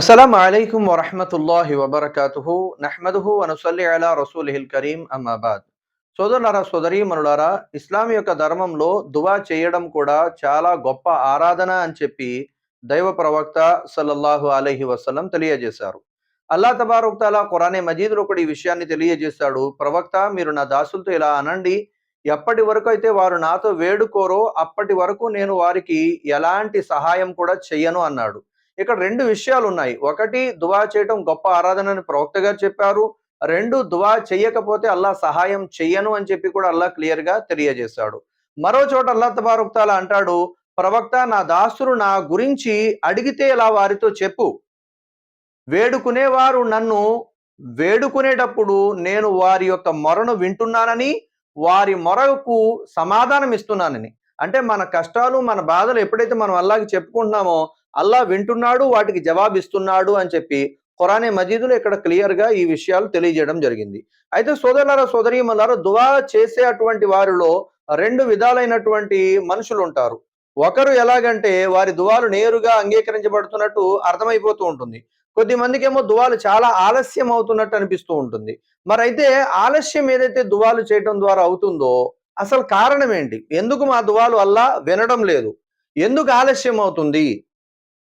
అస్సలం అయికం వరహమతుల్లాహి వబర్కాతుహు నహ్మదుహు అనుసల్లి అలా రసూలిహిల్ కరీం అమ్మాబాద్ సోదరులారా సోదరీమనులారా ఇస్లాం యొక్క ధర్మంలో దువా చేయడం కూడా చాలా గొప్ప ఆరాధన అని చెప్పి దైవ ప్రవక్త సల్లల్లాహు అలహి వసలం తెలియజేశారు. అల్లా తబారుక్తాలా ఖురానే మజీద్లో కూడా ఈ విషయాన్ని తెలియజేశాడు. ప్రవక్త మీరు నా దాసులతో ఇలా అనండి ఎప్పటి వరకు అయితే వారు నాతో వేడుకోరో అప్పటి వరకు నేను వారికి ఎలాంటి సహాయం కూడా చెయ్యను అన్నాడు. ఇక్కడ రెండు విషయాలు ఉన్నాయి. ఒకటి దువా చేయటం గొప్ప ఆరాధన అని ప్రవక్త గారు చెప్పారు. రెండు దువా చెయ్యకపోతే అల్లా సహాయం చెయ్యను అని చెప్పి కూడా అల్లా క్లియర్గా తెలియజేశాడు. మరో చోట అల్లా తబారుక్తాల అంటాడు ప్రవక్త నా దాసురు నా గురించి అడిగితే ఇలా వారితో చెప్పు? వేడుకునేవారు నన్ను వేడుకునేటప్పుడు నేను వారి యొక్క మొరను వింటున్నానని వారి మొరకు సమాధానం ఇస్తున్నానని అంటే మన కష్టాలు మన బాధలు ఎప్పుడైతే మనం అల్లాకి చెప్పుకుంటున్నామో అల్లా వింటున్నాడు వాటికి జవాబిస్తున్నాడు అని చెప్పి ఖురానే మజీదులో ఇక్కడ క్లియర్గా ఈ విషయాలు తెలియజేయడం జరిగింది. అయితే సోదరులారా సోదరీమల్లారా దువా చేసే అటువంటి వారిలో రెండు విధాలైనటువంటి మనుషులు ఉంటారు. ఒకరు ఎలాగంటే వారి దువాలు నేరుగా అంగీకరించబడుతున్నట్టు అర్థమైపోతూ ఉంటుంది. కొద్ది మందికేమో దువాలు చాలా ఆలస్యం అవుతున్నట్టు అనిపిస్తూ ఉంటుంది. మరి అయితే ఆలస్యం ఏదైతే దువాలు చేయటం ద్వారా అవుతుందో అసలు కారణం ఏంటి ఎందుకు మా దువాలు అల్లా వినడం లేదు? ఎందుకు ఆలస్యం అవుతుంది?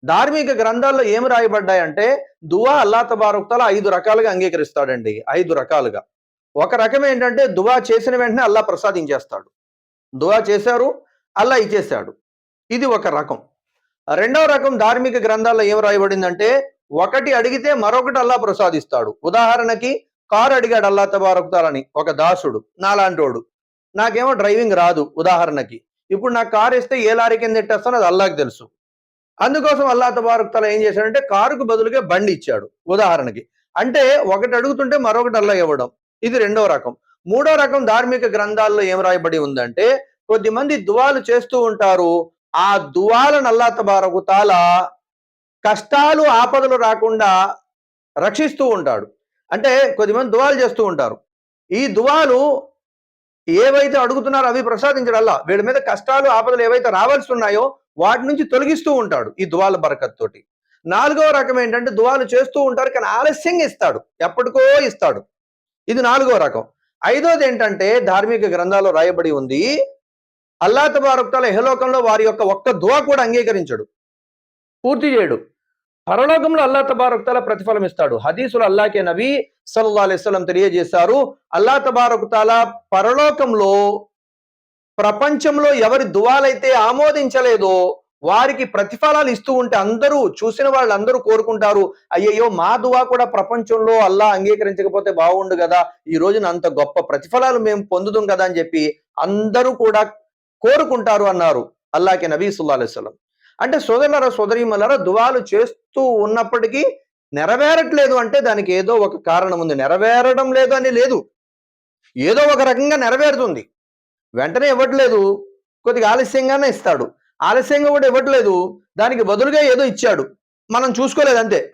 ధార్మిక గ్రంథాల్లో ఏమి రాయబడ్డాయంటే దువా అల్లా తబారుక్తల ఐదు రకాలుగా అంగీకరిస్తాడండి. ఐదు రకాలుగా. ఒక రకం ఏంటంటే దువా చేసిన వెంటనే అల్లా ప్రసాదించేస్తాడు. దువా చేశారు అల్లా ఇచ్చేశాడు. ఇది ఒక రకం. రెండవ రకం ధార్మిక గ్రంథాల్లో ఏం రాయబడిందంటే ఒకటి అడిగితే మరొకటి అల్లా ప్రసాదిస్తాడు. ఉదాహరణకి కారు అడిగాడు అల్లా తబారుక్తాలని ఒక దాసుడు నాలాంటోడు. నాకేమో డ్రైవింగ్ రాదు ఉదాహరణకి. ఇప్పుడు నాకు కారు ఇస్తే ఏ లారీ కింద ఎట్టేస్తానో అది అల్లాకి తెలుసు. అందుకోసం అల్లా తబారుక్ తల ఏం చేశాడంటే కారుకు బదులుగా బండి ఇచ్చాడు ఉదాహరణకి. అంటే ఒకటి అడుగుతుంటే మరొకటి అల్లా ఇవ్వడం ఇది రెండో రకం. మూడో రకం ధార్మిక గ్రంథాల్లో ఏం రాయబడి ఉందంటే కొద్దిమంది దువాలు చేస్తూ ఉంటారు ఆ దువాలను అల్లా తబారకు తాల కష్టాలు ఆపదలు రాకుండా రక్షిస్తూ ఉంటాడు. అంటే కొద్దిమంది దువాలు చేస్తూ ఉంటారు. ఈ దువాలు ఏవైతే అడుగుతున్నారో అవి ప్రసాదించడల్లా వీడి మీద కష్టాలు ఆపదలు ఏవైతే రావాల్సి ఉన్నాయో వాటి నుంచి తొలగిస్తూ ఉంటాడు ఈ దువాల బరకత్ తోటి. నాలుగవ రకం ఏంటంటే దువాలు చేస్తూ ఉంటారు కానీ ఆలస్యంగా ఇస్తాడు. ఎప్పటికో ఇస్తాడు. ఇది నాలుగో రకం. ఐదోది ఏంటంటే ధార్మిక గ్రంథాల్లో రాయబడి ఉంది అల్లా తబారొక్తాల వారి యొక్క ఒక్క దువా కూడా అంగీకరించడు. పూర్తి చేయడు. పరలోకంలో అల్లా తబారకుతాల ప్రతిఫలం ఇస్తాడు. హదీసులు అల్లాకే నబీ సల్లా అలైస్లం తెలియజేశారు అల్లా తబారకుతాల పరలోకంలో ప్రపంచంలో ఎవరి దువాలైతే ఆమోదించలేదో వారికి ప్రతిఫలాలు ఇస్తూ ఉంటే అందరూ చూసిన వాళ్ళు అందరూ కోరుకుంటారు అయ్యయ్యో మా దువా కూడా ప్రపంచంలో అల్లా అంగీకరించకపోతే బాగుండు కదా ఈ రోజున అంత గొప్ప ప్రతిఫలాలు మేము పొందుదాం కదా అని చెప్పి అందరూ కూడా కోరుకుంటారు అన్నారు అల్లాకే నబీ సుల్లా అలైస్లం అంటే సోదరులరా సోదరీమలరా దువాలు చేస్తూ ఉన్నప్పటికీ నెరవేరట్లేదు అంటే దానికి ఏదో ఒక కారణం ఉంది. నెరవేరడం లేదు అని లేదు. ఏదో ఒక రకంగా నెరవేరుతుంది. వెంటనే ఇవ్వట్లేదు. కొద్దిగా ఆలస్యంగానే ఇస్తాడు. ఆలస్యంగా కూడా ఇవ్వట్లేదు. దానికి బదులుగా ఏదో ఇచ్చాడు. మనం చూసుకోలేదు అంతే.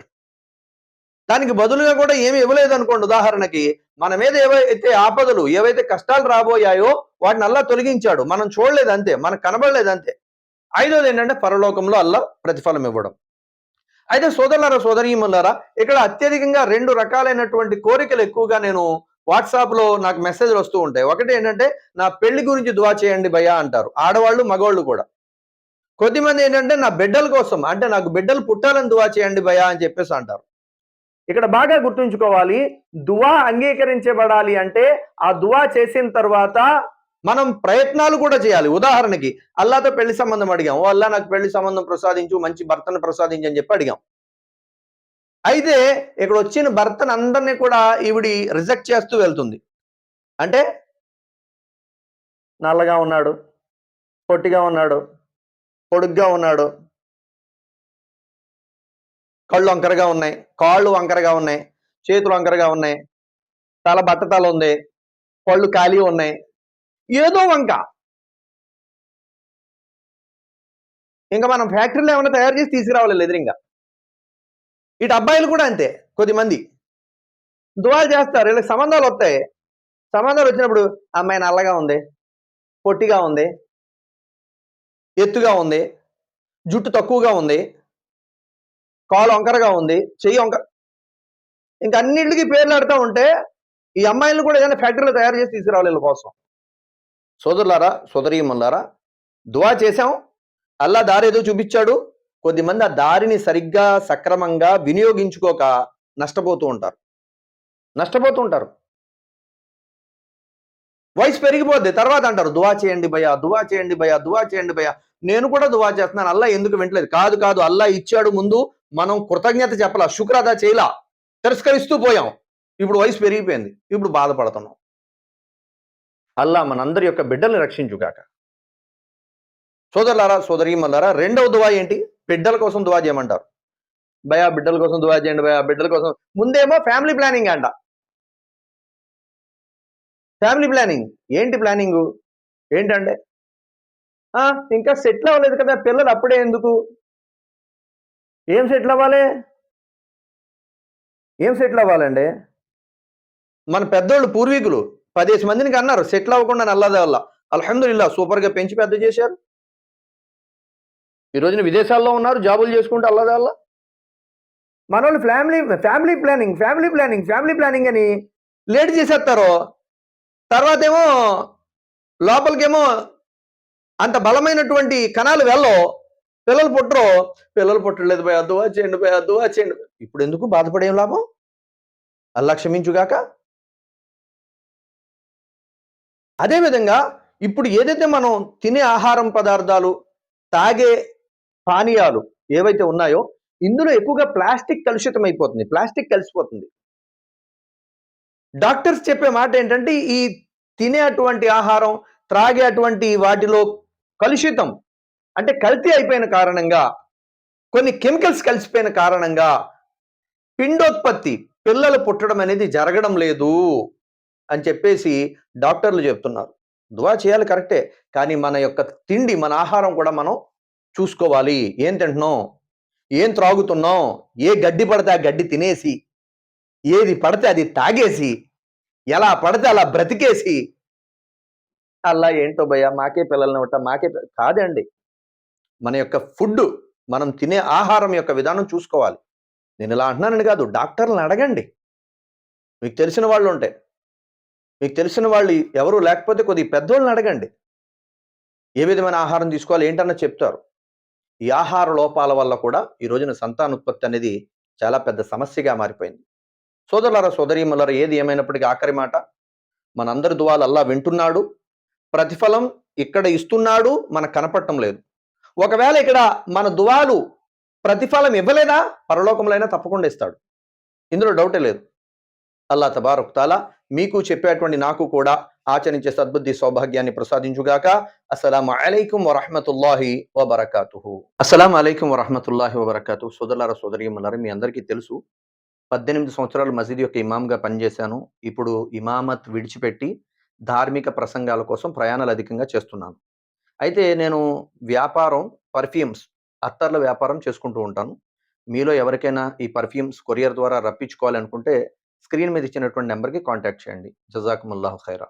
దానికి బదులుగా కూడా ఏమి ఇవ్వలేదు అనుకోండి. ఉదాహరణకి మన మీద ఏవైతే ఆపదలు ఏవైతే కష్టాలు రాబోయాయో వాటిని అల్లా తొలగించాడు. మనం చూడలేదు అంతే. మనకు కనబడలేదు అంతే. ఐదోది ఏంటంటే పరలోకంలో అల్లా ప్రతిఫలం ఇవ్వడం. అయితే సోదరులారా సోదరీమల్లారా ఇక్కడ అత్యధికంగా రెండు రకాలైనటువంటి కోరికలు ఎక్కువగా నేను వాట్సాప్లో నాకు మెసేజ్లు వస్తూ ఉంటాయి. ఒకటి ఏంటంటే నా పెళ్ళి గురించి దువా చేయండి భయ్యా అంటారు. ఆడవాళ్ళు మగవాళ్ళు కూడా. కొద్దిమంది ఏంటంటే నా బిడ్డల కోసం అంటే నాకు బిడ్డలు పుట్టాలని దువా చేయండి భయా అని చెప్పేసి అంటారు. ఇక్కడ బాగా గుర్తుంచుకోవాలి దువా అంగీకరించబడాలి అంటే ఆ దువా చేసిన తర్వాత మనం ప్రయత్నాలు కూడా చేయాలి. ఉదాహరణకి అల్లాతో పెళ్ళి సంబంధం అడిగాం. ఓ అల్లా నాకు పెళ్ళి సంబంధం ప్రసాదించు మంచి భర్తను ప్రసాదించు అని చెప్పి అడిగాం. అయితే ఇక్కడ వచ్చిన భర్తను అందరినీ కూడా ఈవిడి రిజెక్ట్ చేస్తూ వెళ్తుంది. అంటే నల్లగా ఉన్నాడు పొట్టిగా ఉన్నాడు పొడుగ్గా ఉన్నాడు కళ్ళు వంకరగా ఉన్నాయి కాళ్ళు వంకరగా ఉన్నాయి చేతులు వంకరగా ఉన్నాయి తల బట్టతల ఉంది పళ్ళు ఖాళీ ఉన్నాయి ఏదో వంక. ఇంకా మనం ఫ్యాక్టరీలో ఏమైనా తయారు చేసి తీసుకురావాలి ఎదురింగా ఇటు అబ్బాయిలు కూడా అంతే కొద్దిమంది. దువాలు చేస్తారు వీళ్ళకి సంబంధాలు వస్తాయి. సంబంధాలు వచ్చినప్పుడు అమ్మాయి నల్లగా ఉంది పొట్టిగా ఉంది ఎత్తుగా ఉంది జుట్టు తక్కువగా ఉంది కాలు వంకరగా ఉంది చెయ్యి వంకర ఇంకా అన్నింటికి పేర్లు ఆడుతూ ఉంటే ఈ అమ్మాయిలను కూడా ఏదైనా ఫ్యాక్టరీలో తయారు చేసి తీసుకురావాలి వీళ్ళ కోసం. సోదరులారా సోదరీమల్లారా దువా చేశాం. అల్లా దారి ఏదో చూపించాడు. కొద్దిమంది ఆ దారిని సరిగ్గా సక్రమంగా వినియోగించుకోక నష్టపోతూ ఉంటారు. నష్టపోతూ ఉంటారు. వయసు పెరిగిపోద్ది. తర్వాత అంటారు దువా చేయండి భయ దువా చేయండి భయ దువా చేయండి భయ నేను కూడా దువా చేస్తున్నాను. అల్లా ఎందుకు వింటలేదు? కాదు కాదు. అల్లా ఇచ్చాడు ముందు మనం కృతజ్ఞత చెప్పలా? శుక్రదా చేయలా? తిరస్కరిస్తూ పోయాం. ఇప్పుడు వయసు పెరిగిపోయింది. ఇప్పుడు బాధపడుతున్నాం. అల్లా మనందరి యొక్క బిడ్డల్ని రక్షించుగాక. సోదరులారా సోదరీమల్లారా రెండవ దువా ఏంటి? బిడ్డల కోసం దువా చేయమంటారు. భయా బిడ్డల కోసం దువా చేయండి భయా బిడ్డల కోసం. ముందేమో ఫ్యామిలీ ప్లానింగ్ అంట. ఫ్యామిలీ ప్లానింగ్ ఏంటి ప్లానింగ్ ఏంటంటే ఆ, ఇంకా సెటిల్ అవ్వలేదు కదా పిల్లలు అప్పుడే ఎందుకు? ఏం సెటిల్ అవ్వాలి? ఏం సెటిల్ అవ్వాలండి? మన పెద్దోళ్ళు పూర్వీకులు. పదేసి మందిని అన్నారు సెటిల్ అవ్వకుండా నల్లదే వల్ల అల్హమ్దుల్లా సూపర్గా పెంచి పెద్ద చేశారు. ఈ రోజున విదేశాల్లో ఉన్నారు జాబులు చేసుకుంటూ అల్లదే వల్ల మన వాళ్ళు family family planning family planning family planning అని లేట్ చేసేస్తారు. తర్వాత ఏమో లోపలికేమో అంత బలమైనటువంటి కణాలు వెళ్ళవు. పిల్లలు పుట్టరు. పిల్లలు పుట్టలేదు పోయి అద్దువా చేయండి పోయి అద్దువా చేయండి ఇప్పుడు ఎందుకు బాధపడేం లాభం? అల్లా క్షమించుగాక. అదేవిధంగా ఇప్పుడు ఏదైతే మనం తినే ఆహారం పదార్థాలు తాగే పానీయాలు ఏవైతే ఉన్నాయో ఇందులో ఎక్కువగా ప్లాస్టిక్ కలుషితం అయిపోతుంది ప్లాస్టిక్ కలిసిపోతుంది. డాక్టర్స్ చెప్పే మాట ఏంటంటే ఈ తినే అటువంటి ఆహారం త్రాగే అటువంటి వాటిలో కలుషితం అంటే కల్తీ అయిపోయిన కారణంగా కొన్ని కెమికల్స్ కలిసిపోయిన కారణంగా పిండోత్పత్తి పిల్లలు పుట్టడం అనేది జరగడం లేదు. అని చెప్పేసి డాక్టర్లు చెప్తున్నారు. దువా చేయాలి కరెక్టే కానీ మన యొక్క తిండి మన ఆహారం కూడా మనం చూసుకోవాలి. ఏం తింటున్నాం? ఏం త్రాగుతున్నాం? ఏ గడ్డి పడితే ఆ గడ్డి తినేసి ఏది పడితే అది తాగేసి ఎలా పడితే అలా బ్రతికేసి అలా ఏంటో భయ్యా మాకే పిల్లల్ని ఉంటా మాకే కాదండి. మన యొక్క ఫుడ్ మనం తినే ఆహారం యొక్క విధానం చూసుకోవాలి. నేను ఇలా అంటున్నానని కాదు డాక్టర్లను అడగండి. మీకు తెలిసిన వాళ్ళు ఉంటాయి మీకు తెలిసిన వాళ్ళు ఎవరు? లేకపోతే కొద్ది పెద్దోళ్ళని అడగండి. ఏ విధమైన ఆహారం తీసుకోవాలి? ఏంటన్న చెప్తారు. ఈ ఆహార లోపాల వల్ల కూడా ఈ రోజున సంతానోత్పత్తి అనేది చాలా పెద్ద సమస్యగా మారిపోయింది. సోదరులారా సోదరీమలర ఏది ఏమైనప్పటికీ ఆఖరి మాట మనందరి దువాలు అల్లా వింటున్నాడు. ప్రతిఫలం ఇక్కడ ఇస్తున్నాడు మనకు కనపడటం లేదు. ఒకవేళ ఇక్కడ మన దువాలు ప్రతిఫలం ఇవ్వలేదా? పరలోకంలో తప్పకుండా ఇస్తాడు. ఇందులో డౌటే లేదు. అల్లా తబారుక్తాలా మీకు చెప్పేటువంటి నాకు కూడా ఆచరించే సద్బుద్ధి సౌభాగ్యాన్ని ప్రసాదించుగాక. అస్సలం అలైకుం వరహమతుల్లాహి వబర్కాతు అస్సలం అలైకుం వరహమతుల్లాహి వబర్కాతు. సోదరులారా సోదరియమ్మలారా మీ అందరికీ తెలుసు పద్దెనిమిది సంవత్సరాలు మసీద్ యొక్క ఇమామ్గా పనిచేశాను. ఇప్పుడు ఇమామత్ విడిచిపెట్టి ధార్మిక ప్రసంగాల కోసం ప్రయాణాలు అధికంగా చేస్తున్నాను. అయితే నేను వ్యాపారం పర్ఫ్యూమ్స్ అత్తర్ల వ్యాపారం చేసుకుంటూ ఉంటాను. మీలో ఎవరికైనా ఈ పర్ఫ్యూమ్స్ కొరియర్ ద్వారా రప్పించుకోవాలనుకుంటే స్క్రీన్ మీద ఇచ్చినటువంటి నెంబర్కి కాంటాక్ట్ చేయండి. జజాకుముల్లాహు ఖైరా.